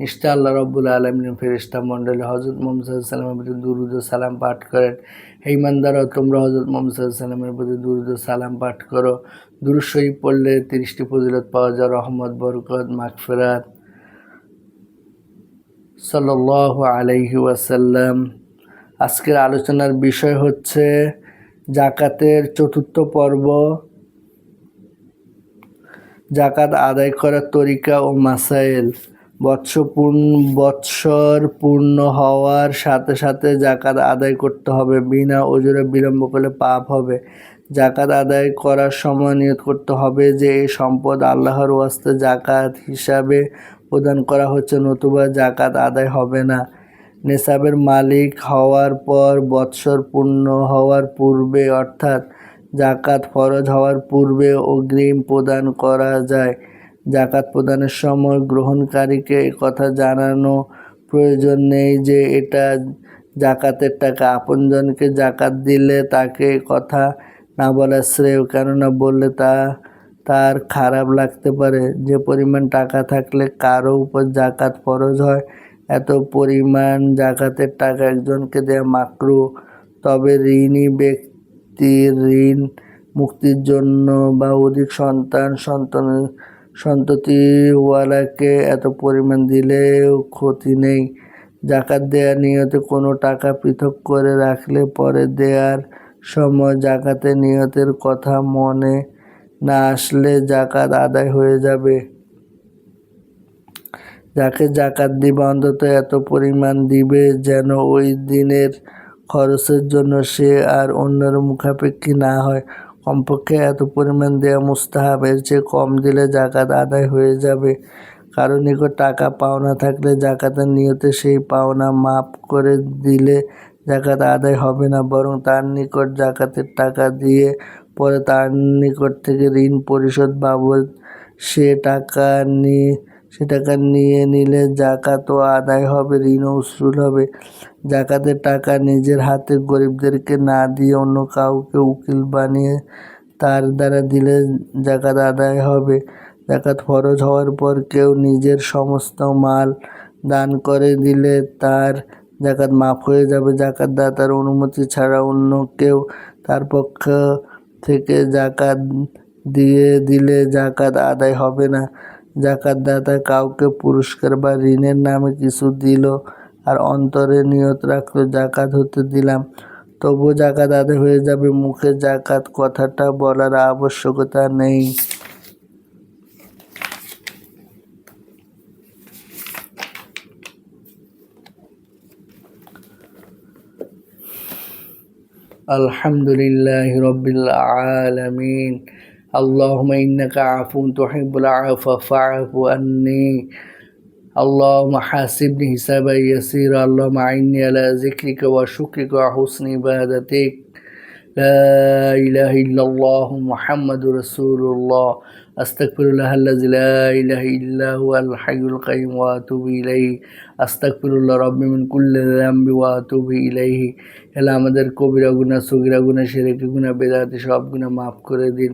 নিশ্চয় আল্লাহ রব্বুল আলমিন ফেরিস্তা মণ্ডলী হজরত মোহাম্মদ সাল্লামের প্রতি দুরুদ সালাম পাঠ করেন। হে ইমানদারও তোমরা হজরত মোহাম্মদ সাল্লামের প্রতি দুরুদ সালাম পাঠ করো। শরীফ পড়লে তিরিশটি ফজিলত পাওয়া যায়, রহমত, বরকত, মাগফিরাত। সাল্লাহ আলাইহি ওয়াসাল্লাম। আজকের আলোচনার বিষয় হচ্ছে জাকাতের চতুর্থ পর্ব। জাকাত আদায় করার তরিকা ও মাসাইল। বৎসর পূর্ণ বৎসর পূর্ণ হওয়ার সাথে সাথে জাকাত আদায় করতে হবে। বিনা ওজোরে বিলম্ব করলে পাপ হবে। জাকাত আদায় করার সময় নিয়ত করতে হবে যে, এই সম্পদ আল্লাহর ওয়াস্তে জাকাত হিসাবে প্রদান করা হচ্ছে, নতুবা জাকাত আদায় হবে না। নেশাবের মালিক হওয়ার পর বৎসর পূর্ণ হওয়ার পূর্বে, অর্থাৎ জাকাত ফরজ হওয়ার পূর্বে অগ্রিম প্রদান করা যায়। জাকাত প্রদানের সময় গ্রহণকারীকে কথা জানানো প্রয়োজন নেই যে এটা জাকাতের টাকা। আপনজনকে জাকাত দিলে তাকে কথা না বলা শ্রেয়, কেননা বললে তা, তার খারাপ লাগতে পারে। যে পরিমাণ টাকা থাকলে কারও উপর জাকাত ফরজ হয়, এত পরিমাণ জাকাতের টাকা একজনকে দেওয়া মাকরু। তবে ঋণী ব্যক্তির ঋণ, মুক্তির জন্য বা অধিক সন্তান সন্তান সন্ততিওয়ালাকে এত পরিমাণ দিলেও ক্ষতি নেই। জাকাত দেওয়ার নিয়তে কোনো টাকা পৃথক করে রাখলে পরে দেওয়ার সময় জাকাতের নিয়তের কথা মনে না আসলে জাকাত আদায় হয়ে যাবে। যাকে জাকাত দিবে অন্তত এত পরিমাণ দিবে যেন ওই দিনের খরচের জন্য সে আর অন্যের মুখাপেক্ষী না হয়। কমপক্ষে এত পরিমাণ দেওয়া মুস্তাহাব এর চেয়ে কম দিলে জাকাত আদায় হয়ে যাবে। কারও নিকট টাকা পাওনা থাকলে জাকাতের নিয়তে সেই পাওনা মাপ করে দিলে জাকাত আদায় হবে না, বরং তার নিকট জাকাতের টাকা দিয়ে পরে তার নিকট থেকে ঋণ পরিশোধ বাবদ সে টাকা নিয়ে টাকা নিয়ে নিলে জাকাতও আদায় হবে, ঋণও উসুল হবে। জাকাতের টাকা নিজের হাতে গরিবদেরকে না দিয়ে অন্য কাউকে উকিল বানিয়ে তার দ্বারা দিলে জাকাত আদায় হবে। জাকাত ফরজ হওয়ার পর কেউ নিজের সমস্ত মাল দান করে দিলে তার জাকাত মাফ হয়ে যাবে। জাকাত দাতার অনুমতি ছাড়া অন্য কেউ তার পক্ষ থেকে জাকাত দিয়ে দিলে জাকাত আদায় হবে না। জাকাত দাতা কাউকে পুরস্কার বা ঋণের নামে কিছু দিল আর অন্তরে নিয়ত রাখল, জাকাত হতে দিলাম। তবু জাকাত আদে হয়ে যাবে, মুখে জাকাত কথাটা বলার আবশ্যকতা নেই। আলহামদুলিল্লাহ রবিল্লা আলমিন। اللهم إنك عفو تحب العفو فاعف عني اللهم حاسبني حسابا يسيرا اللهم أعني على ذكرك وشكرك وحسن عبادتك لا إله إلا الله محمد رسول الله أستغفر الله الذي لا إله إلا هو الحي القيوم وأتوب إليه أستغفر الله ربي من كل ذنب وأتوب إليه এলা আমাদের কবিরা গুণা সগিরা গুণা সেরেকি গুণা বেদাতি সব গুণা মাফ করে দিন